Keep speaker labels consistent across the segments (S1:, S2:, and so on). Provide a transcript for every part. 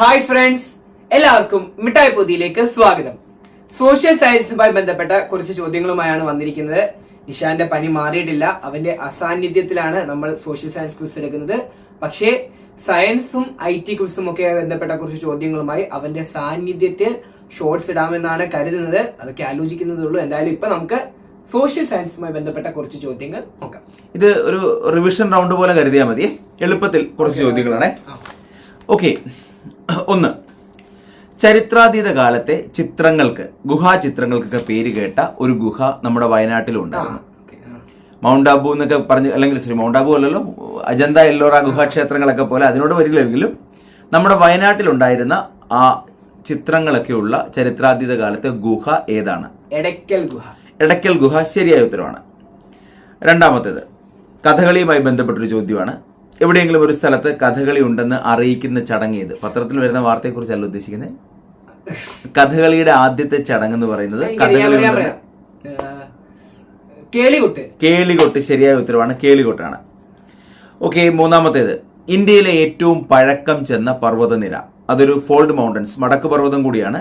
S1: Hi friends എല്ലാവർക്കും മിഠായി പൊതിയിലേക്ക് സ്വാഗതം. സോഷ്യൽ സയൻസുമായി ബന്ധപ്പെട്ട കുറച്ച് ചോദ്യങ്ങളുമായാണ് വന്നിരിക്കുന്നത്. നിഷാന്റെ പനി മാറിയിട്ടില്ല. അവന്റെ അസാന്നിധ്യത്തിലാണ് നമ്മൾ സോഷ്യൽ സയൻസ് ക്വിസ് എടുക്കുന്നത്. പക്ഷേ സയൻസും ഐ ടി ക്വിസും ഒക്കെ ബന്ധപ്പെട്ട കുറച്ച് ചോദ്യങ്ങളുമായി അവന്റെ സാന്നിധ്യത്തിൽ ഷോർട്സ് ഇടാമെന്നാണ് കരുതുന്നത്. അതൊക്കെ ആലോചിക്കുന്നതേ ഉള്ളൂ. എന്തായാലും ഇപ്പൊ നമുക്ക് സോഷ്യൽ സയൻസുമായി ബന്ധപ്പെട്ട കുറച്ച് ചോദ്യങ്ങൾ നോക്കാം.
S2: ഇത് ഒരു റിവിഷൻ റൗണ്ട് പോലെ കരുതിയാൽ മതി. എളുപ്പത്തിൽ കുറച്ച് ചോദ്യങ്ങളാണ്. ഓക്കെ ഒന്ന്. ചരിത്രാതീത കാലത്തെ ചിത്രങ്ങൾക്ക് ഗുഹാ ചിത്രങ്ങൾക്കൊക്കെ പേര് കേട്ട ഒരു ഗുഹ നമ്മുടെ വയനാട്ടിലും
S1: ഉണ്ടായിരുന്നു
S2: മൗണ്ട് ആബു എന്നൊക്കെ പറഞ്ഞ് അല്ലെങ്കിൽ ശ്രീ മൗണ്ട് ആബു അല്ലല്ലോ അജന്ത എല്ലോറ ഗുഹാക്ഷേത്രങ്ങളൊക്കെ പോലെ അതിനോട് വരില്ലെങ്കിലും നമ്മുടെ വയനാട്ടിലുണ്ടായിരുന്ന ആ ചിത്രങ്ങളൊക്കെയുള്ള ചരിത്രാതീത കാലത്തെ ഗുഹ ഏതാണ്?
S1: എടയ്ക്കൽ ഗുഹ.
S2: എടയ്ക്കൽ ഗുഹ ശരിയായ ഉത്തരവാണ്. രണ്ടാമത്തേത് കഥകളിയുമായി ബന്ധപ്പെട്ടൊരു ചോദ്യമാണ്. എവിടെയെങ്കിലും ഒരു സ്ഥലത്ത് കഥകളി ഉണ്ടെന്ന് അറിയിക്കുന്ന ചടങ്ങ് ഇത് പത്രത്തിൽ വരുന്ന വാർത്തയെക്കുറിച്ചല്ല ഉദ്ദേശിക്കുന്നത്? കഥകളിയുടെ ആദ്യത്തെ ചടങ്ങ് എന്ന് പറയുന്നത് കഥകളി ഉണ്ടെന്ന്
S1: കേളികുട്ട്.
S2: കേളികൊട്ട് ശരിയായ ഉത്തരവാണ്. കേളികൊട്ടാണ്. ഓക്കെ മൂന്നാമത്തേത്. ഇന്ത്യയിലെ ഏറ്റവും പഴക്കം ചെന്ന പർവതനിര. അതൊരു ഫോൾഡ് മൗണ്ടൻസ് മടക്ക് പർവതം കൂടിയാണ്.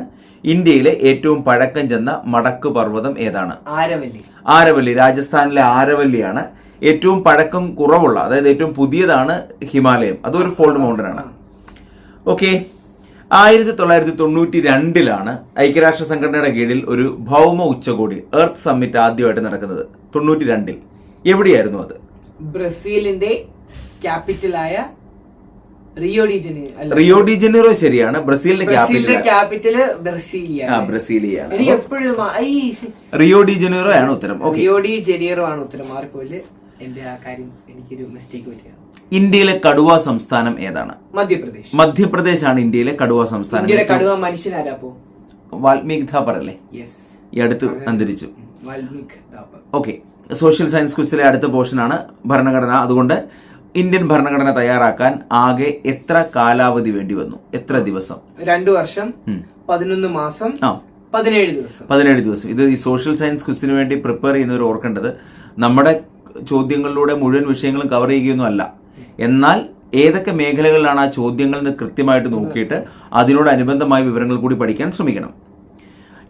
S2: ഇന്ത്യയിലെ ഏറ്റവും പഴക്കം ചെന്ന മടക്ക് പർവതം ഏതാണ്?
S1: ആരവല്ലി.
S2: ആരവല്ലി രാജസ്ഥാനിലെ ആരവല്ലിയാണ്. ഏറ്റവും പഴക്കം കുറവുള്ള അതായത് ഏറ്റവും പുതിയതാണ് ഹിമാലയം. അതൊരു ഫോൾഡ് മൗണ്ടൻ ആണ് ഓക്കെ. ആയിരത്തി തൊള്ളായിരത്തി തൊണ്ണൂറ്റി രണ്ടിലാണ് ഐക്യരാഷ്ട്ര സംഘടനയുടെ കീഴിൽ ഒരു ഭൗമ ഉച്ചകോടി എർത്ത് സമ്മിറ്റ് ആദ്യമായിട്ട് നടക്കുന്നത്. തൊണ്ണൂറ്റി രണ്ടിൽ എവിടെയായിരുന്നു അത്?
S1: ബ്രസീലിന്റെ ക്യാപിറ്റലായ Rio de Janeiro
S2: Rio de Janeiro ശരിയാണ്. ബ്രസീലിന്റെ
S1: ബ്രസീലിന്റെ
S2: ക്യാപിറ്റൽ
S1: ബ്രസീലിയ
S2: ആ
S1: ബ്രസീലിയാണ്. എനിക്ക് എപ്പോഴും
S2: റിയോ ഡി ജനീറോ ആണ് ഉത്തരം.
S1: റിയോ ഡി ജനീറോ ആണ് ഉത്തരം. മാറിപ്പോയിൽ എന്റെ ആ കാര്യം എനിക്കൊരു മിസ്റ്റേക്ക് പറ്റിയാണ്
S2: ഇന്ത്യയിലെ കടുവ സംസ്ഥാനം ഏതാണ്?
S1: മധ്യപ്രദേശ്.
S2: മധ്യപ്രദേശ് ആണ് ഇന്ത്യയിലെ കടുവ സംസ്ഥാനം.
S1: ഇന്ത്യയുടെ കടുവ മനുഷ്യനാരാപ്പോ
S2: വാൽമീക് ഥാപ്പർ അല്ലേ? ഈ അടുത്ത് അന്തരിച്ചു. ഓക്കെ. സോഷ്യൽ സയൻസ് ക്വസ്റ്റിലെ അടുത്ത പോർഷൻ ആണ് ഭരണഘടന. അതുകൊണ്ട് ഇന്ത്യൻ ഭരണഘടന തയ്യാറാക്കാൻ ആകെ എത്ര കാലാവധി വേണ്ടി വന്നു? എത്ര ദിവസം?
S1: രണ്ടു വർഷം. പതിനൊന്ന് മാസം
S2: ആ.
S1: പതിനേഴ് ദിവസം.
S2: പതിനേഴ് ദിവസം. ഇത് ഈ സോഷ്യൽ സയൻസ് ക്വിസിന് വേണ്ടി പ്രിപ്പയർ ചെയ്യുന്നവർ ഓർക്കേണ്ടത് നമ്മുടെ ചോദ്യങ്ങളിലൂടെ മുഴുവൻ വിഷയങ്ങളും കവർ ചെയ്യുകയൊന്നും അല്ല. എന്നാൽ ഏതൊക്കെ മേഖലകളിലാണ് ആ ചോദ്യങ്ങൾ എന്ന് കൃത്യമായിട്ട് നോക്കിയിട്ട് അതിനോട് അതിനോടനുബന്ധമായ വിവരങ്ങൾ കൂടി പഠിക്കാൻ ശ്രമിക്കണം.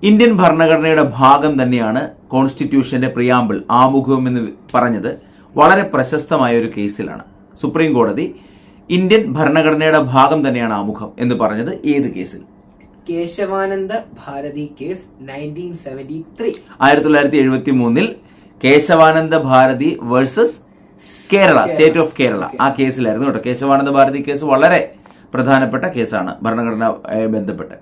S2: ഇന്ത്യൻ ഭരണഘടനയുടെ ഭാഗം തന്നെയാണ് കോൺസ്റ്റിറ്റ്യൂഷന്റെ പ്രിയാമ്പിൾ ആമുഖം എന്ന് പറഞ്ഞത്. വളരെ പ്രശസ്തമായ ഒരു കേസിലാണ്. സുപ്രീം കോടതി ഇന്ത്യൻ ഭരണഘടനയുടെ ഭാഗം തന്നെയാണ് ആമുഖം എന്ന് പറഞ്ഞത് ഏത് കേസിൽ?
S1: Kesavananda Bharati case nineteen seventy three
S2: ആയിരത്തി തൊള്ളായിരത്തി എഴുപത്തി മൂന്നിൽ Kesavananda Bharati versus Kerala state of Kerala. ആ കേസിലായിരുന്നു കേട്ടോ. കേശവാനന്ദ ഭാരതി കേസ് വളരെ പ്രധാനപ്പെട്ട കേസാണ് ഭരണഘടനയുമായി ബന്ധപ്പെട്ട്.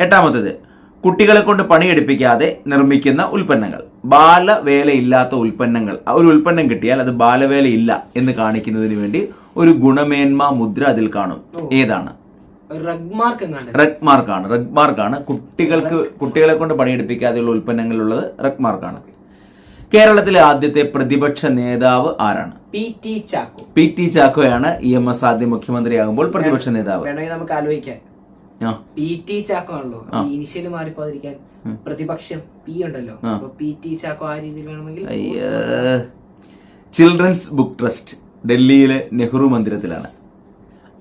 S2: എട്ടാമത്തേത് കുട്ടികളെ കൊണ്ട് പണിയെടുപ്പിക്കാതെ നിർമ്മിക്കുന്ന ഉൽപ്പന്നങ്ങൾ. ബാലവേലയില്ലാത്ത ഉൽപ്പന്നങ്ങൾ. ഒരു ഉൽപ്പന്നം കിട്ടിയാൽ അത് ബാലവേലയില്ല എന്ന് കാണിക്കുന്നതിന് വേണ്ടി ഒരു ഗുണമേന്മ മുദ്ര അതിൽ കാണും. ഏതാണ്?
S1: റഗ്മാർക്ക് റഗ്മാർക്കാണ്
S2: റെഗ് മാർക്കാണ് റെഗ് മാർക്കാണ് കുട്ടികൾക്ക് കുട്ടികളെ കൊണ്ട് പണിയെടുപ്പിക്കാതെയുള്ള ഉൽപ്പന്നങ്ങളുള്ളത് റഗ്മാർക്കാണ് കേരളത്തിലെ ആദ്യത്തെ പ്രതിപക്ഷ നേതാവ് ആരാണ്?
S1: P T Chacko.
S2: P T ചാക്കോയാണ് E M S ആദ്യം മുഖ്യമന്ത്രിയാകുമ്പോൾ പ്രതിപക്ഷ നേതാവ്.
S1: നമുക്ക് ആലോചിക്കാൻ
S2: ആ
S1: പി ടി ചാക്കോ ആണല്ലോ. ഇനിഷ്യൽ മാറിപ്പോതിരിക്കാൻ പ്രതിപക്ഷം പി ഉണ്ടല്ലോ. അപ്പൊ പി ടി ചാക്കോ ആ രീതിയിൽ വേണമെങ്കിൽ
S2: ചിൽഡ്രൻസ് ബുക്ക് ട്രസ്റ്റ് ഡൽഹിയിലെ നെഹ്റു മന്ദിരത്തിലാണ്.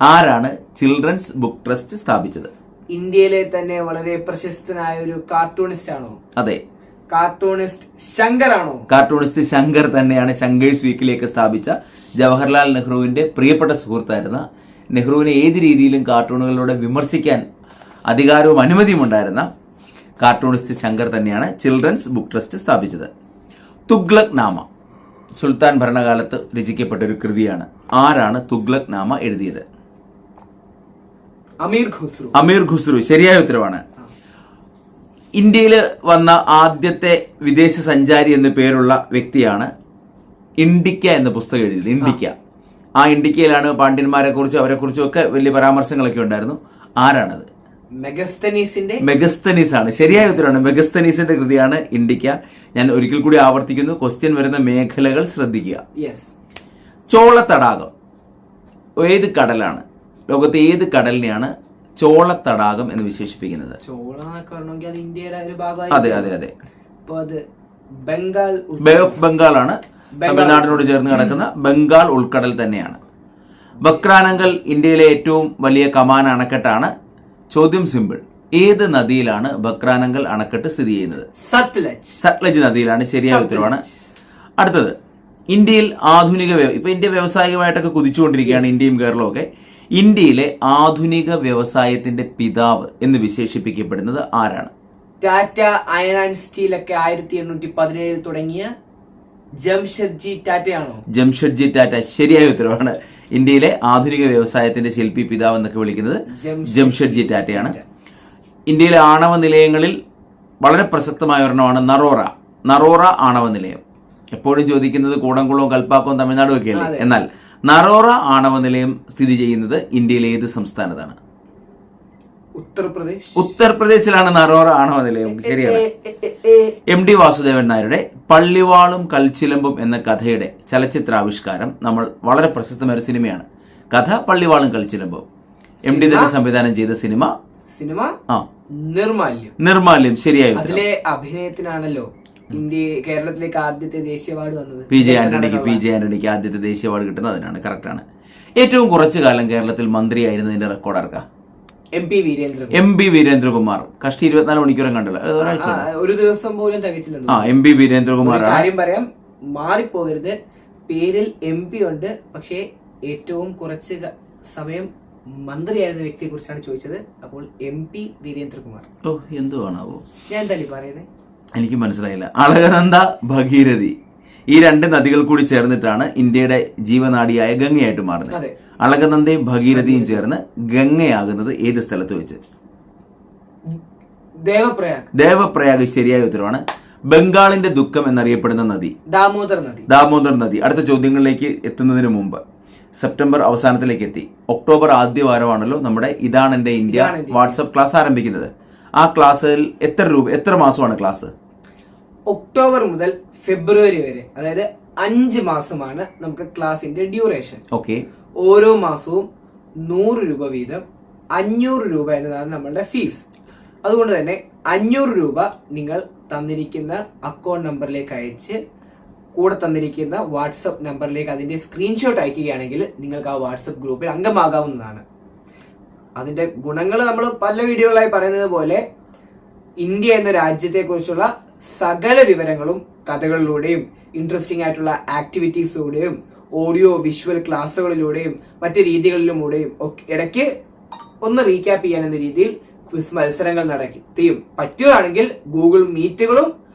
S2: ആരാണ് ചിൽഡ്രൻസ് ബുക്ക് ട്രസ്റ്റ് സ്ഥാപിച്ചത്?
S1: ഇന്ത്യയിലെ തന്നെ വളരെ പ്രശസ്തനായ ഒരു കാർട്ടൂണിസ്റ്റ് ആണോ?
S2: അതെ.
S1: കാർട്ടൂണിസ്റ്റ് ശങ്കർ ആണോ?
S2: കാർട്ടൂണിസ്റ്റ് ശങ്കർ തന്നെയാണ് ശങ്കേഴ്സ് വീക്കിലേക്ക് സ്ഥാപിച്ച ജവഹർലാൽ നെഹ്റുവിന്റെ പ്രിയപ്പെട്ട സുഹൃത്തായിരുന്ന നെഹ്റുവിനെ ഏത് രീതിയിലും കാർട്ടൂണുകളിലൂടെ വിമർശിക്കാൻ അധികാരവും അനുമതിയും ഉണ്ടായിരുന്ന കാർട്ടൂണിസ്റ്റ് ശങ്കർ തന്നെയാണ് ചിൽഡ്രൻസ് ബുക്ക് ട്രസ്റ്റ് സ്ഥാപിച്ചത്. തുഗ്ലക് നാമ സുൽത്താൻ ഭരണകാലത്ത് രചിക്കപ്പെട്ട ഒരു കൃതിയാണ്. ആരാണ് തുഗ്ലക് നാമ എഴുതിയത്?
S1: അമീർ ഖുസ്രു.
S2: അമീർ ഖുസ്രു. ശരിയായ ഉത്തരവാണ്. ഇന്ത്യയിൽ വന്ന ആദ്യത്തെ വിദേശ സഞ്ചാരി എന്ന പേരുള്ള വ്യക്തിയാണ് ഇൻഡിക്ക എന്ന പുസ്തകം എഴുതിയത്. ഇൻഡിക്ക ആ ഇൻഡിക്കയിലാണ് പാണ്ഡ്യന്മാരെ കുറിച്ചും അവരെ കുറിച്ചും ഒക്കെ വലിയ പരാമർശങ്ങളൊക്കെ ഉണ്ടായിരുന്നു. ആരാണത്?
S1: മെഗസ്തനീസിന്റെ
S2: മെഗസ്തനീസ് ആണ് ശരിയായ ഉത്തരവാണ് മെഗസ്തനീസിന്റെ കൃതിയാണ് ഇന്ത്യക്ക ഞാൻ ഒരിക്കൽ കൂടി ആവർത്തിക്കുന്നു. ക്വസ്റ്റ്യൻ വരുന്ന മേഖലകൾ ശ്രദ്ധിക്കുക.
S1: യെസ്
S2: ചോള തടാകം ഏത് കടലാണ്? ലോകത്തെ ഏത് കടലിനെയാണ് ചോള തടാകം എന്ന് വിശേഷിപ്പിക്കുന്നത്?
S1: ചോള അത് ഇന്ത്യയുടെ ഒരു
S2: അതെ
S1: ഭാഗമായി
S2: അതെ. അതെ
S1: അത് ബംഗാൾ
S2: ബേ ഓഫ് ബംഗാൾ ആണ്.
S1: ബംഗാൾ.
S2: തമിഴ്നാടിനോട് ചേർന്ന് കിടക്കുന്ന ബംഗാൾ ഉൾക്കടൽ തന്നെയാണ്. ബക്രാനങ്കൽ ഇന്ത്യയിലെ ഏറ്റവും വലിയ കമാൻ അണക്കെട്ടാണ് ചോദ്യം സിമ്പിൾ. ഏത് നദിയിലാണ് ബക്രാനങ്കൽ അണക്കെട്ട് സ്ഥിതി ചെയ്യുന്നത്?
S1: സത്ലജ്.
S2: സത്ലജ് നദിയിലാണ് ശരിയായ ഉത്തരവാണ്. അടുത്തത് ഇന്ത്യയിൽ ആധുനിക ഇപ്പൊ ഇന്ത്യ വ്യവസായികമായിട്ടൊക്കെ കുതിച്ചുകൊണ്ടിരിക്കുകയാണ് ഇന്ത്യയും കേരളവും ഒക്കെ ഇന്ത്യയിലെ ആധുനിക വ്യവസായത്തിന്റെ പിതാവ് എന്ന് വിശേഷിപ്പിക്കപ്പെടുന്നത് ആരാണ്?
S1: ടാറ്റ അയൺ ആൻഡ് സ്റ്റീൽ ഒക്കെ ആയിരത്തി എണ്ണൂറ്റി പതിനേഴിൽ തുടങ്ങിയ ജംഷഡ്ജി ടാറ്റയാണോ?
S2: ജംഷഡ്ജി ടാറ്റ ശരിയായ ഉത്തരവാണ്. ഇന്ത്യയിലെ ആധുനിക വ്യവസായത്തിന്റെ ശില്പി പിതാവ് എന്നൊക്കെ വിളിക്കുന്നത്
S1: ജംഷഡ്ജി
S2: ടാറ്റയാണ്. ഇന്ത്യയിലെ ആണവ നിലയങ്ങളിൽ വളരെ പ്രസക്തമായ ഒരെണ്ണമാണ് നറോറ. നറോറ ആണവ നിലയം. എപ്പോഴും ചോദിക്കുന്നത് കൂടംകുളവും കൽപ്പാക്കവും തമിഴ്നാടും ഒക്കെ
S1: അല്ലേ
S2: എന്നാൽ നറോറ ആണവ നിലയം സ്ഥിതി ചെയ്യുന്നത് ഇന്ത്യയിലെ ഏത് സംസ്ഥാനത്താണ്?
S1: ഉത്തർപ്രദേശ്.
S2: ഉത്തർപ്രദേശിലാണ് നറോറ ആണവ നിലയം. ശരിയാണ്.
S1: എം
S2: ഡി വാസുദേവൻ നായരുടെ പള്ളിവാളും കൽച്ചിലമ്പും എന്ന കഥയുടെ ചലച്ചിത്രാവിഷ്കാരം നമ്മൾ വളരെ പ്രശസ്തമായ ഒരു സിനിമയാണ്. കഥ പള്ളിവാളും കൽച്ചിലമ്പും. എം ഡി തന്നെ സംവിധാനം ചെയ്ത സിനിമ?
S1: സിനിമ
S2: ആ.
S1: നിർമാല്യം.
S2: നിർമാല്യം ശരിയായി
S1: അതിലെ അഭിനയത്തിനാണല്ലോ ഇന്ത്യ കേരളത്തിലേക്ക് ആദ്യത്തെ ദേശീയ അവാർഡ് വന്നത്.
S2: പി ജെ ആന്റണിക്ക് പി ജെ ആന്റണിക്ക് ആദ്യത്തെ ദേശീയ അവാർഡ് കിട്ടുന്നത് അതിനാണ്. ആണ് ഏറ്റവും കുറച്ചു കാലം കേരളത്തിൽ മന്ത്രിയായിരുന്നതിന്റെ റെക്കോർഡ് ആർക്കാ?
S1: M P
S2: Veerendrakumar. കഷ്ടി ഇരുപത്തിനാല് മണിക്കൂറും കണ്ടല്ലോ. ഒരാഴ്ച
S1: ഒരു ദിവസം പോലും തികച്ചില്ല
S2: ആ എം പി വീരേന്ദ്രകുമാർ.
S1: കാര്യം പറയാം. മാറിപ്പോകരുത്. പേരിൽ എം പി ഉണ്ട്. പക്ഷേ ഏറ്റവും കുറച്ച് സമയം മന്ത്രിയായിരുന്ന വ്യക്തിയെ കുറിച്ചാണ് ചോദിച്ചത്. അപ്പോൾ എം പി വീരേന്ദ്രകുമാർ.
S2: ഓ എന്തുവാണാവോ?
S1: ഞാൻ എന്തായാലും പറയുന്നത്
S2: എനിക്ക് മനസ്സിലായില്ല. അളകനന്ദ ഭഗീരഥി. ഈ രണ്ട് നദികൾ കൂടി ചേർന്നിട്ടാണ് ഇന്ത്യയുടെ ജീവനാടിയായ ഗംഗയായിട്ട് മാറുന്നത്. അളകനന്ദയും ഭഗീരഥിയും ചേർന്ന് ഗംഗയാകുന്നത് ഏത് സ്ഥലത്ത് വെച്ച്?
S1: ദേവപ്രയാഗ്.
S2: ദേവപ്രയാഗ് ശരിയായ ഉത്തരവാണ്. ബംഗാളിന്റെ ദുഃഖം എന്നറിയപ്പെടുന്ന നദി.
S1: ദാമോദർ നദി.
S2: ദാമോദർ നദി. അടുത്ത ചോദ്യങ്ങളിലേക്ക് എത്തുന്നതിന് മുമ്പ് സെപ്റ്റംബർ അവസാനത്തിലേക്ക് എത്തി. ഒക്ടോബർ ആദ്യ വാരമാണല്ലോ നമ്മുടെ ഇതാണ് എന്റെ ഇന്ത്യ
S1: വാട്സ്ആപ്പ്
S2: വാട്സപ്പ് ക്ലാസ് ആരംഭിക്കുന്നത്. ആ ക്ലാസ്സിൽ എത്ര രൂപ എത്ര മാസമാണ് ക്ലാസ്?
S1: ഒക്ടോബർ മുതൽ ഫെബ്രുവരി വരെ അതായത് അഞ്ച് മാസമാണ് നമുക്ക് ക്ലാസിന്റെ ഡ്യൂറേഷൻ.
S2: ഓക്കെ.
S1: ഓരോ മാസവും നൂറ് രൂപ വീതം അഞ്ഞൂറ് രൂപ എന്നതാണ് നമ്മളുടെ ഫീസ്. അതുകൊണ്ട് തന്നെ അഞ്ഞൂറ് രൂപ നിങ്ങൾ തന്നിരിക്കുന്ന അക്കൗണ്ട് നമ്പറിലേക്ക് അയച്ച് കൂടെ തന്നിരിക്കുന്ന വാട്സപ്പ് നമ്പറിലേക്ക് അതിന്റെ സ്ക്രീൻഷോട്ട് അയക്കുകയാണെങ്കിൽ നിങ്ങൾക്ക് ആ വാട്സപ്പ് ഗ്രൂപ്പിൽ അംഗമാകാവുന്നതാണ്. അതിന്റെ ഗുണങ്ങൾ നമ്മൾ പല വീഡിയോകളായി പറയുന്നത് പോലെ ഇന്ത്യ എന്ന രാജ്യത്തെക്കുറിച്ചുള്ള സകല വിവരങ്ങളും കഥകളിലൂടെയും ഇൻട്രസ്റ്റിംഗ് ആയിട്ടുള്ള ആക്ടിവിറ്റീസിലൂടെയും ഓഡിയോ വിഷ്വൽ ക്ലാസ്സുകളിലൂടെയും മറ്റ് രീതികളിലൂടെയും ഒക്കെ ഇടയ്ക്ക് ഒന്ന് റീക്യാപ്പ് ചെയ്യാൻ എന്ന രീതിയിൽ ക്വിസ് മത്സരങ്ങൾ നടത്തിയും പറ്റുകയാണെങ്കിൽ ഗൂഗിൾ മീറ്റുകളും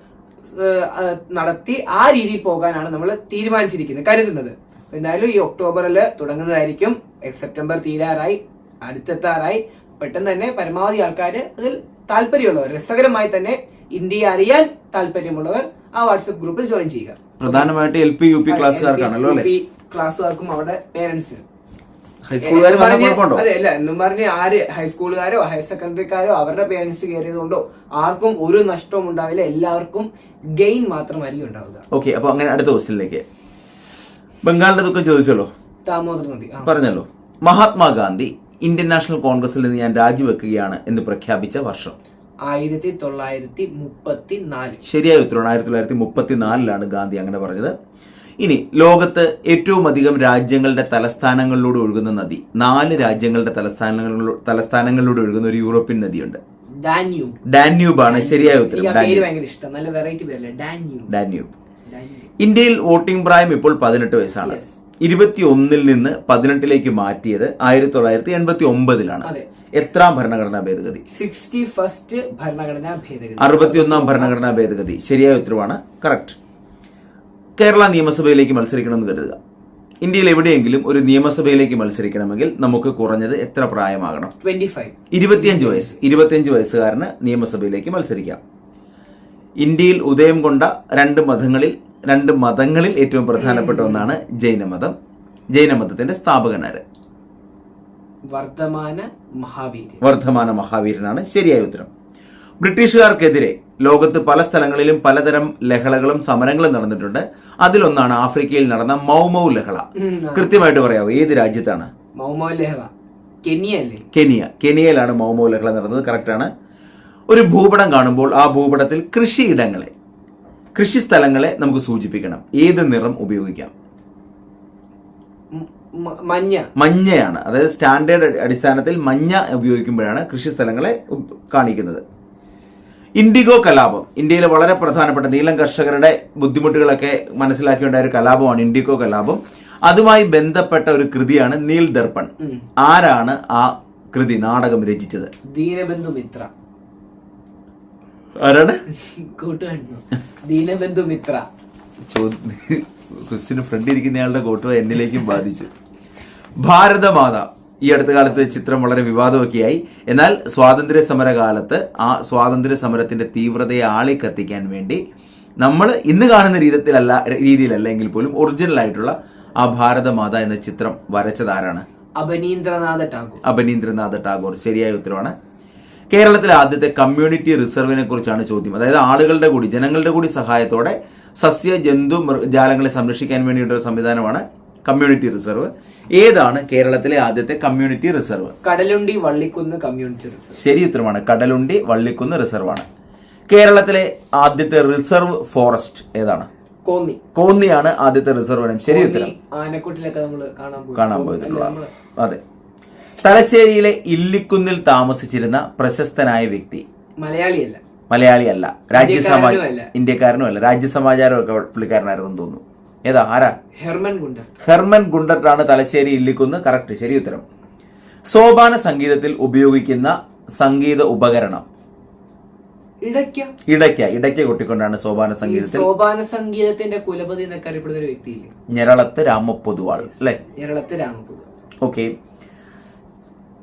S1: നടത്തി ആ രീതിയിൽ പോകാനാണ് നമ്മൾ തീരുമാനിച്ചിരിക്കുന്നത് കരുതുന്നത്. എന്തായാലും ഈ ഒക്ടോബറിൽ തുടങ്ങുന്നതായിരിക്കും. സെപ്റ്റംബർ തീരാറായി അടുത്തെത്താറായി. പെട്ടെന്ന് തന്നെ പരമാവധി ആൾക്കാർ അതിൽ താല്പര്യമുള്ളവർ രസകരമായി തന്നെ ഇന്ത്യയെ അറിയാൻ താല്പര്യമുള്ളവർ ആ വാട്സപ്പ് ഗ്രൂപ്പിൽ ജോയിൻ ചെയ്യുക.
S2: പ്രധാനമായിട്ട് എൽ പി യു പി ക്ലാസ്സുകാർക്കാണല്ലോ അല്ലെ?
S1: പി ക്ലാസ്സുകാർക്കും അവരുടെ പേരൻസിനും അല്ല എന്നും പറഞ്ഞ് ആര് ഹൈസ്കൂളുകാരോ ഹയർ സെക്കൻഡറിക്കാരോ അവരുടെ പേരൻസ് കയറിയതുകൊണ്ടോ ആർക്കും ഒരു നഷ്ടവും ഉണ്ടാവില്ല. എല്ലാവർക്കും ഗെയിൻ മാത്രമായിരിക്കും ഉണ്ടാവുക.
S2: ഓക്കെ അപ്പൊ അങ്ങനെ അടുത്ത ക്വസ്റ്റിനിലേക്ക് ബംഗാളിന്റെ ദുഃഖം ചോദിച്ചല്ലോ
S1: ദാമോദർ നദി
S2: പറഞ്ഞല്ലോ മഹാത്മാഗാന്ധി ഇന്ത്യൻ നാഷണൽ കോൺഗ്രസിൽ നിന്ന് ഞാൻ രാജിവെക്കുകയാണ് എന്ന് പ്രഖ്യാപിച്ച വർഷം.
S1: ആയിരത്തി തൊള്ളായിരത്തി മുപ്പത്തി നാല്
S2: ശരിയായ ഉത്തരവാണ് ആയിരത്തി തൊള്ളായിരത്തി മുപ്പത്തി നാലിലാണ് ഗാന്ധി അങ്ങനെ പറഞ്ഞത്. ഇനി ലോകത്ത് ഏറ്റവും അധികം രാജ്യങ്ങളുടെ തലസ്ഥാനങ്ങളിലൂടെ ഒഴുകുന്ന നദി. നാല് രാജ്യങ്ങളുടെ തലസ്ഥാനങ്ങളിലൂടെ തലസ്ഥാനങ്ങളിലൂടെ ഒഴുകുന്ന ഒരു യൂറോപ്യൻ നദിയുണ്ട്.
S1: ഡാന്യൂബ്.
S2: ഡാന്യൂബ്. ആണ് ശരിയായ ഉത്തരം ഡാന്യൂബ്. ഇന്ത്യയിൽ വോട്ടിംഗ് പ്രായം ഇപ്പോൾ പതിനെട്ട് വയസ്സാണ്. ഇരുപത്തി ഒന്നിൽ നിന്ന് പതിനെട്ടിലേക്ക് മാറ്റിയത് ആയിരത്തി തൊള്ളായിരത്തി എൺപത്തി ഒമ്പതിലാണ്. എത്രാം ഭരണഘടനാ ഭേദഗതി?
S1: സിക്സ്റ്റി ഫസ്റ്റ് ഭരണഘടനാ ഭേദഗതി.
S2: അറുപത്തിയൊന്നാം ഭരണഘടനാ ഭേദഗതി. ശരിയായ ഉത്തരവാണ് കറക്റ്റ് കേരള നിയമസഭയിലേക്ക് മത്സരിക്കണമെന്ന് കരുതുക. ഇന്ത്യയിൽ എവിടെയെങ്കിലും ഒരു നിയമസഭയിലേക്ക് മത്സരിക്കണമെങ്കിൽ നമുക്ക് കുറഞ്ഞത് എത്ര പ്രായമാകണം?
S1: Twenty five.
S2: ഇരുപത്തിയഞ്ച് വയസ്സ്. ഇരുപത്തിയഞ്ച് വയസ്സുകാരന് നിയമസഭയിലേക്ക് മത്സരിക്കാം. ഇന്ത്യയിൽ ഉദയം കൊണ്ട രണ്ട് മതങ്ങളിൽ രണ്ട് മതങ്ങളിൽ ഏറ്റവും പ്രധാനപ്പെട്ട ഒന്നാണ് ജൈനമതം. ജൈനമതത്തിന്റെ സ്ഥാപകനാര്
S1: വർദ്ധമാന മഹാവീര്
S2: വർദ്ധമാന മഹാവീരനാണ്. ശരിയായ ഉത്തരം. ബ്രിട്ടീഷുകാർക്കെതിരെ ലോകത്ത് പല സ്ഥലങ്ങളിലും പലതരം ലഹളകളും സമരങ്ങളും നടന്നിട്ടുണ്ട്. അതിലൊന്നാണ് ആഫ്രിക്കയിൽ നടന്ന മൗമൗ ലഹള. കൃത്യമായിട്ട് പറയാവോ ഏത് രാജ്യത്താണ്?
S1: മൗമൗ ലഹള. Kenya
S2: Kenya. കെനിയയിലാണ് മൗമൗ ലഹള നടന്നത് കറക്റ്റാണ്. ഒരു ഭൂപടം കാണുമ്പോൾ ആ ഭൂപടത്തിൽ കൃഷിയിടങ്ങളെ കൃഷി സ്ഥലങ്ങളെ നമുക്ക് സൂചിപ്പിക്കണം. ഏത് നിറം ഉപയോഗിക്കാം?
S1: മഞ്ഞ.
S2: മഞ്ഞയാണ്. അതായത് സ്റ്റാൻഡേർഡ് അടിസ്ഥാനത്തിൽ മഞ്ഞ ഉപയോഗിക്കുമ്പോഴാണ് കൃഷി സ്ഥലങ്ങളെ കാണിക്കുന്നത്. ഇൻഡിഗോ കലാപം. ഇന്ത്യയിലെ വളരെ പ്രധാനപ്പെട്ട നീലം കർഷകരുടെ ബുദ്ധിമുട്ടുകളൊക്കെ മനസ്സിലാക്കിയുണ്ടായ ഒരു കലാപമാണ് ഇൻഡിഗോ കലാപം. അതുമായി ബന്ധപ്പെട്ട ഒരു കൃതിയാണ് നീൽ ദർപ്പൺ. ആരാണ് ആ കൃതി നാടകം രചിച്ചത്?
S1: ദീനബന്ധു മിത്ര
S2: ആരാണ്
S1: ദീനബന്ധു മിത്ര
S2: ക്രിസ്റ്റിന് ഫ്രണ്ട് ഇരിക്കുന്നയാളുടെ കോട്ടുവ എന്നിലേക്കും ബാധിച്ചു. ഭാരതമാത ഈ അടുത്ത കാലത്ത് ചിത്രം വളരെ വിവാദമൊക്കെയായി. എന്നാൽ സ്വാതന്ത്ര്യ സമര കാലത്ത് ആ സ്വാതന്ത്ര്യ സമരത്തിന്റെ തീവ്രതയെ ആളിക്കത്തിക്കാൻ വേണ്ടി നമ്മൾ ഇന്ന് കാണുന്ന രീതിയിലല്ല രീതിയിലല്ല എങ്കിൽ പോലും ഒറിജിനൽ ആയിട്ടുള്ള ആ ഭാരതമാത എന്ന ചിത്രം വരച്ചതാരാണ്?
S1: അപനീന്ദ്രനാഥ ടാഗോർ.
S2: അബനീന്ദ്രനാഥ ടാഗോർ. ശരിയായ ഉത്തരവാണ്. കേരളത്തിലെ ആദ്യത്തെ കമ്മ്യൂണിറ്റി റിസർവിനെ കുറിച്ചാണ് ചോദ്യം. അതായത് ആളുകളുടെ കൂടി ജനങ്ങളുടെ കൂടി സഹായത്തോടെ സസ്യ ജന്തു ജാലങ്ങളെ സംരക്ഷിക്കാൻ വേണ്ടിയിട്ടുള്ള സംവിധാനമാണ് കമ്മ്യൂണിറ്റി റിസർവ് ഏതാണ് കേരളത്തിലെ ആദ്യത്തെ community reserve
S1: Kadalundi Vallikkunnu community reserve
S2: ശരി ഉത്തരമാണ്. കടലുണ്ടി വള്ളിക്കുന്ന് റിസർവാണ് കേരളത്തിലെ ആദ്യത്തെ റിസർവ് ഫോറസ്റ്റ് ഏതാണ്?
S1: കോന്നി.
S2: കോന്നിയാണ് ആദ്യത്തെ റിസർവ് വനം ശരി ഉത്തരം.
S1: ആനക്കുട്ടിലൊക്കെ നമ്മൾ കാണാൻ
S2: പോയിട്ടുള്ള അതെ. തലശ്ശേരിയിലെ ഇല്ലിക്കുന്നിൽ താമസിച്ചിരുന്ന പ്രശസ്തനായ വ്യക്തി.
S1: മലയാളിയല്ല.
S2: മലയാളിയല്ല.
S1: രാജ്യസമാ
S2: ഇന്ത്യക്കാരനും അല്ല രാജ്യസമാചാരമൊക്കെ പുള്ളിക്കാരനായിരുന്നു തോന്നുന്നു. ഏതാ ആരാ?
S1: Hermann Gunder.
S2: ഹെർമൻ ആണ് തലശ്ശേരി ഇല്ലിക്കുന്ന്. കറക്റ്റ് ശരി ഉത്തരം. സോപാന സംഗീതത്തിൽ ഉപയോഗിക്കുന്ന സംഗീത ഉപകരണം.
S1: ഇടയ്ക്ക.
S2: ഇടയ്ക്ക ഇടയ്ക്ക കൊട്ടിക്കൊണ്ടാണ് സോപാന സംഗീതത്തിൽ.
S1: സോപാന സംഗീതത്തിന്റെ കുലപതി എന്നൊക്കെ അറിയപ്പെടുന്ന ഒരു വ്യക്തിയില്ലേ?
S2: ഞെരളത്ത് രാമപ്പൊതുവാൾ അല്ലെ?
S1: ഞരളത്ത് രാമപുര
S2: ഓക്കെ.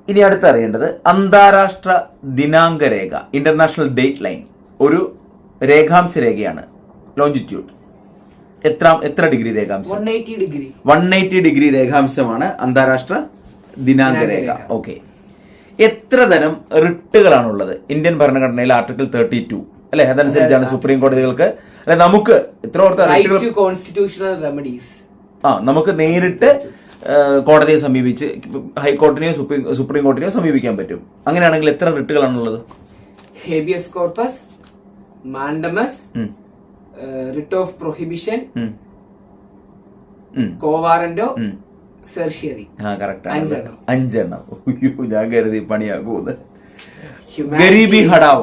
S2: ഇനി അടുത്ത് അറിയേണ്ടത് അന്താരാഷ്ട്ര ദിനാങ്ക രേഖ ഇന്റർനാഷണൽ ഡേറ്റ് ലൈൻ. ഒരു രേഖാംശ രേഖയാണ് ലോഞ്ചിറ്റ്യൂഡ്. എത്ര എത്ര ഡിഗ്രി രേഖാംശം?
S1: One eighty degree.
S2: രേഖാംശമാണ് അന്താരാഷ്ട്ര ദിനാങ്ക രേഖ. ഓക്കെ. എത്ര തരം റിട്ടുകളാണുള്ളത്? ഇന്ത്യൻ ഭരണഘടനയിൽ ആർട്ടിക്കിൾ തേർട്ടി ടു അല്ലെ? അതനുസരിച്ചാണ് സുപ്രീം കോടതികൾക്ക് അല്ലെ നമുക്ക് എത്ര
S1: കോൺസ്റ്റിറ്റ്യൂഷണൽ റെമഡീസ്
S2: ആ നമുക്ക് നേരിട്ട് കോടതിയെ സമീപിച്ച് ഹൈക്കോടതിനെയോ സുപ്രീം സുപ്രീം കോടതിനെയോ സമീപിക്കാൻ പറ്റും. അങ്ങനെയാണെങ്കിൽ എത്ര റിട്ടുകളാണുള്ളത്?
S1: Habeas corpus mandamus writ of prohibition quo warranto. Certiorari അഞ്ചെണ്ണം.
S2: അഞ്ചെണ്ണം. ഞാൻ കരുതി പണിയാകൂന്ന് ഗരീബി ഹടാവോ.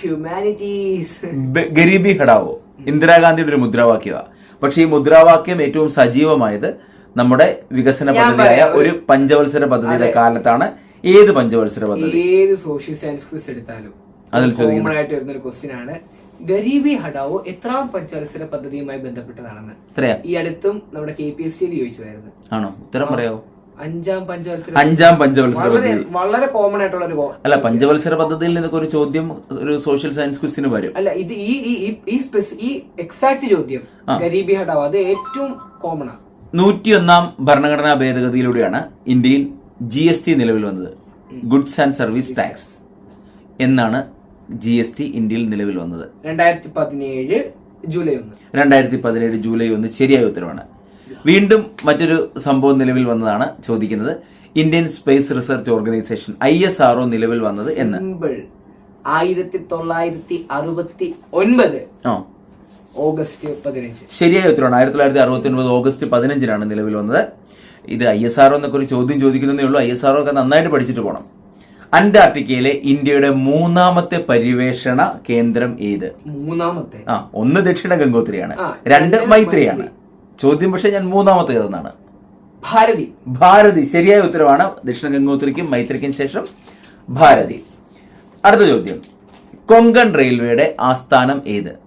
S1: ഹ്യൂമാനിറ്റീസ്
S2: ബ- ഗരീബി ഹടാവോ? ഇന്ദിരാഗാന്ധിയുടെ ഒരു മുദ്രാവാക്യമാണ് പക്ഷേ ഈ മുദ്രാവാക്യം ഏറ്റവും സജീവമായത് നമ്മുടെ വികസന പദ്ധതിയായ ഒരു പഞ്ചവത്സര പദ്ധതിയുടെ കാലത്താണ് ഏത് പഞ്ചവത്സര പദ്ധതി?
S1: ഏത് സോഷ്യൽ സയൻസ് ക്വിസ് എടുത്താലും
S2: അതിൽ ചോദിക്കുന്നത്.
S1: വരുന്ന ഒരു ക്വസ്റ്റ്യൻ ആണ് ഗരീബി ഹടാവോ എത്രാം പഞ്ചവത്സര പദ്ധതിയുമായി ബന്ധപ്പെട്ടതാണെന്ന്. ഈ അടുത്തും നമ്മുടെ കെ പി എസ് ടിയിൽ ചോദിച്ചതായിരുന്നു.
S2: ആണോ? ഉത്തരം പറയാവോ?
S1: അഞ്ചാം പഞ്ചവത്സര
S2: അഞ്ചാം പഞ്ചവത്സര
S1: വളരെ
S2: പദ്ധതി.
S1: വളരെ കോമൺ ആയിട്ടുള്ള ഒരു
S2: അല്ല പഞ്ചവത്സര പദ്ധതിയിൽ നിന്നൊക്കെ ഒരു ചോദ്യം ഒരു സോഷ്യൽ സയൻസ് ക്വസ്റ്റിന് വരും.
S1: അല്ല ഇത് ഈ ഈ ഈ- എക്സാക്ട് ചോദ്യം. ഗരീബി ഹടാവോ അത് ഏറ്റവും കോമൺ ആണ്
S2: നൂറ്റിയൊന്നാം ഭരണഘടനാ ഭേദഗതിയിലൂടെയാണ് ഇന്ത്യയിൽ ജി എസ് ടി നിലവിൽ വന്നത്. ഗുഡ്സ് ആൻഡ് സർവീസ് ടാക്സ് എന്നാണ് ജി എസ് ടി ഇന്ത്യയിൽ നിലവിൽ വന്നത്?
S1: രണ്ടായിരത്തി പതിനേഴ് ജൂലൈ ഒന്ന്.
S2: രണ്ടായിരത്തി പതിനേഴ് ജൂലൈ ഒന്ന് ശരിയായ ഉത്തരവാണ്. വീണ്ടും മറ്റൊരു സംഭവം നിലവിൽ വന്നതാണ് ചോദിക്കുന്നത്. Indian space research organisation I S R നിലവിൽ വന്നത് എന്ന്.
S1: ആയിരത്തി തൊള്ളായിരത്തി അറുപത്തി ഒൻപത്
S2: ആ.
S1: ഓഗസ്റ്റ് പതിനഞ്ച്.
S2: ശരിയായ ഉത്തരവാണ്. ആയിരത്തി തൊള്ളായിരത്തി അറുപത്തി ഒൻപത് ഓഗസ്റ്റ് പതിനഞ്ചിനാണ് നിലവിൽ വന്നത്. ഇത് ഐ എസ് ആർ എന്നൊക്കെ ഒരു ചോദ്യം ചോദിക്കുന്നതേ ഉള്ളൂ. ഐ എസ് ആർ ഒക്കെ നന്നായിട്ട് പഠിച്ചിട്ട് പോകണം അന്റാർട്ടിക്കയിലെ ഇന്ത്യയുടെ മൂന്നാമത്തെ പര്യവേഷണ കേന്ദ്രം ഏത്?
S1: മൂന്നാമത്തെ.
S2: ആ ഒന്ന് ദക്ഷിണ ഗംഗോത്രിയാണ്. രണ്ട് മൈത്രിയാണ്. ചോദ്യം പക്ഷെ ഞാൻ മൂന്നാമത്തെ ഏതെന്നാണ്?
S1: ഭാരതി.
S2: ഭാരതി. ശരിയായ ഉത്തരവാണ്. ദക്ഷിണ ഗംഗോത്രിക്കും മൈത്രിക്കും ശേഷം ഭാരതി. അടുത്ത ചോദ്യം. കൊങ്കൺ റെയിൽവേയുടെ ആസ്ഥാനം ഏത്?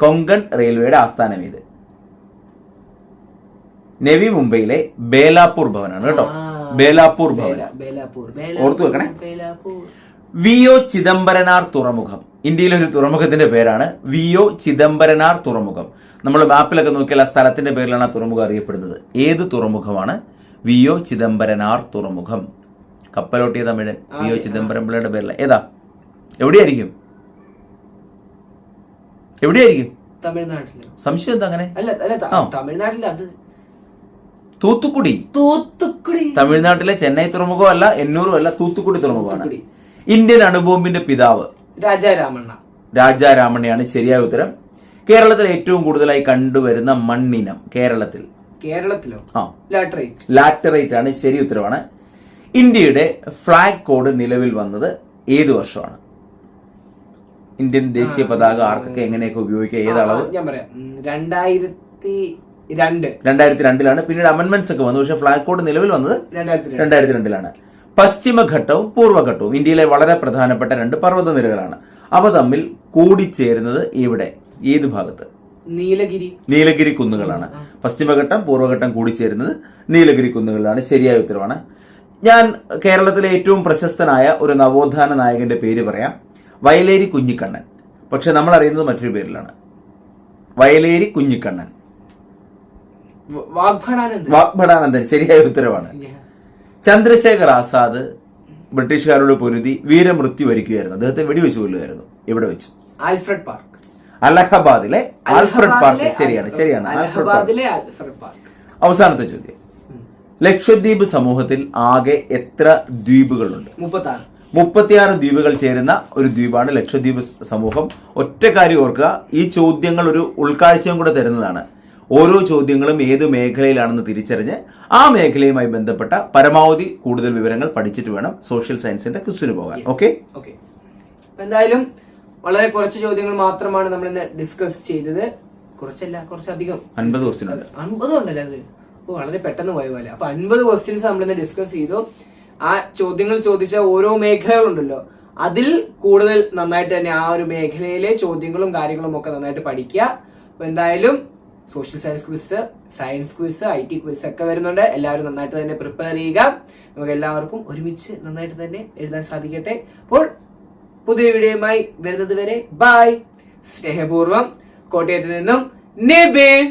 S2: കൊങ്കൺ റെയിൽവേയുടെ ആസ്ഥാനം ഏത്? നെവി മുംബൈയിലെ ബേലാപ്പൂർ ഭവനാണ് കേട്ടോ. ബേലാപ്പൂർ
S1: ബേലാപൂർ
S2: ഓർത്തു വെക്കണേ. വി ഒ ചിദംബരനാർ തുറമുഖം. ഇന്ത്യയിലെ ഒരു തുറമുഖത്തിന്റെ പേരാണ് വി ഒ ചിദംബരനാർ തുറമുഖം. നമ്മൾ മാപ്പിലൊക്കെ നോക്കിയാൽ ആ സ്ഥലത്തിന്റെ പേരിലാണ് ആ തുറമുഖം അറിയപ്പെടുന്നത്. ഏത് തുറമുഖമാണ് വി ഒ ചിദംബരനാർ തുറമുഖം? കപ്പലോട്ടിയ തമിഴൻ വി ഒ ചിദംബരം പിള്ളയുടെ പേരില. ഏതാ? എവിടെയായിരിക്കും? എവിടെയായിരിക്കും?
S1: തമിഴ്നാട്ടിൽ
S2: സംശയം എന്താ അങ്ങനെ?
S1: അല്ല അല്ല ത- അത്
S2: തൂത്തുക്കുടി.
S1: തൂത്തുക്കുടി.
S2: തമിഴ്നാട്ടിലെ ചെന്നൈ തുറമുഖം അല്ല എന്നൂറും അല്ല തൂത്തുക്കുടി തുറമുഖമാണ്. ഇന്ത്യൻ അണുബോംബിന്റെ പിതാവ്
S1: രാജാരാമണ്ണ.
S2: രാജാരാമണ്ണയാണ് ശരിയായ ഉത്തരം. കേരളത്തിൽ ഏറ്റവും കൂടുതലായി കണ്ടുവരുന്ന മണ്ണിനം കേരളത്തിൽ.
S1: കേരളത്തിലോ?
S2: ആ.
S1: ലാറ്ററേറ്റ്.
S2: ലാറ്ററേറ്റ് ആണ് ശരി ഉത്തരവാണ്. ഇന്ത്യയുടെ ഫ്ലാഗ് കോഡ് നിലവിൽ വന്നത് ഏത് വർഷമാണ്? ഇന്ത്യൻ ദേശീയ പതാക ആർക്കൊക്കെ എങ്ങനെയൊക്കെ ഉപയോഗിക്കുക ഏത് അളവ്?
S1: ഞാൻ പറയാം. രണ്ടായിരത്തി രണ്ട്.
S2: രണ്ടായിരത്തി രണ്ടിലാണ് പിന്നീട് അമെന്റ്മെന്റ്സ് ഒക്കെ വന്നു. പക്ഷേ ഫ്ലാഗ് കോഡ് നിലവിൽ വന്നത്
S1: രണ്ടായിരത്തി രണ്ട്
S2: രണ്ടായിരത്തി രണ്ടിലാണ് പശ്ചിമഘട്ടവും പൂർവഘട്ടവും ഇന്ത്യയിലെ വളരെ പ്രധാനപ്പെട്ട രണ്ട് പർവതനിരകളാണ്. അവ തമ്മിൽ കൂടിച്ചേരുന്നത് ഇവിടെ ഏത് ഭാഗത്ത്?
S1: നീലഗിരി.
S2: നീലഗിരി കുന്നുകളാണ്. പശ്ചിമഘട്ടം പൂർവഘട്ടം കൂടിച്ചേരുന്നത് നീലഗിരി കുന്നുകളിലാണ്. ശരിയായ ഉത്തരവാണ്. ഞാൻ കേരളത്തിലെ ഏറ്റവും പ്രശസ്തനായ ഒരു നവോത്ഥാന നായകന്റെ പേര് പറയാം. വയലേരി കുഞ്ഞിക്കണ്ണൻ. പക്ഷെ നമ്മൾ അറിയുന്നത് മറ്റൊരു പേരിലാണ്. വയലേരി കുഞ്ഞിക്കണ്ണൻ.
S1: വാഗ്ഭടാനന്ദൻ
S2: ശരിയായ ഉത്തരവാണ്. ചന്ദ്രശേഖർ ആസാദ് ബ്രിട്ടീഷുകാരോട് പൊരുതി വീരമൃത്യു വരിക്കുകയായിരുന്നു അദ്ദേഹത്തെ വെടിവെച്ച് കൊല്ലുകയായിരുന്നു. ഇവിടെ വെച്ച്?
S1: Alfred Park.
S2: അലഹബാദിലെ ആൽഫ്രഡ് പാർക്ക് ശരിയാണ് ശരിയാണ്. Alfred Park. അവസാനത്തെ ചോദ്യം. ലക്ഷദ്വീപ് സമൂഹത്തിൽ ആകെ എത്ര ദ്വീപുകളുണ്ട്?
S1: മുപ്പത്തി
S2: മുപ്പത്തിയാറ് ദ്വീപുകൾ ചേരുന്ന ഒരു ദ്വീപാണ് ലക്ഷദ്വീപ് സമൂഹം. ഒറ്റ കാര്യം ഓർക്കുക ഈ ചോദ്യങ്ങൾ ഒരു ഉൾക്കാഴ്ചയും കൂടെ തരുന്നതാണ്. ഓരോ ചോദ്യങ്ങളും ഏത് മേഖലയിലാണെന്ന് തിരിച്ചറിഞ്ഞ് ആ മേഖലയുമായി ബന്ധപ്പെട്ട പരമാവധി കൂടുതൽ വിവരങ്ങൾ പഠിച്ചിട്ട് വേണം സോഷ്യൽ സയൻസിന്റെ ക്വസ്റ്റിന് പോകാൻ. ഓക്കെ
S1: ഓക്കെ എന്തായാലും വളരെ കുറച്ച് ചോദ്യങ്ങൾ മാത്രമാണ് നമ്മൾ ഇന്ന് ഡിസ്കസ് ചെയ്തത്. കുറച്ചല്ല കുറച്ചധികം.
S2: അൻപത് ക്വസ്റ്റ്യൻ ഉണ്ട്.
S1: അൻപത് ഉണ്ടല്ലേ അത്? ഓ വളരെ പെട്ടെന്ന് പോയ പോലെ. അപ്പൊ അൻപത് ക്വസ്റ്റ്യൻസ് നമ്മൾ ഇന്ന് ഡിസ്കസ് ചെയ്തു. ആ ചോദ്യങ്ങൾ ചോദിച്ച ഓരോ മേഖലകളുണ്ടല്ലോ അതിൽ കൂടുതൽ നന്നായിട്ട് തന്നെ ആ ഒരു മേഖലയിലെ ചോദ്യങ്ങളും കാര്യങ്ങളും ഒക്കെ നന്നായിട്ട് പഠിക്കുക. അപ്പൊ എന്തായാലും social science quiz science quiz I T quiz ഒക്കെ വരുന്നുണ്ട്. എല്ലാവരും നന്നായിട്ട് തന്നെ പ്രിപ്പയർ ചെയ്യുക. നമുക്ക് എല്ലാവർക്കും ഒരുമിച്ച് നന്നായിട്ട് തന്നെ എഴുതാൻ സാധിക്കട്ടെ. അപ്പോൾ പുതിയ വീഡിയോയുമായി വരുന്നത് വരെ ബൈ സ്നേഹപൂർവം കോട്ടയത്ത് നിന്നും നിബിൻ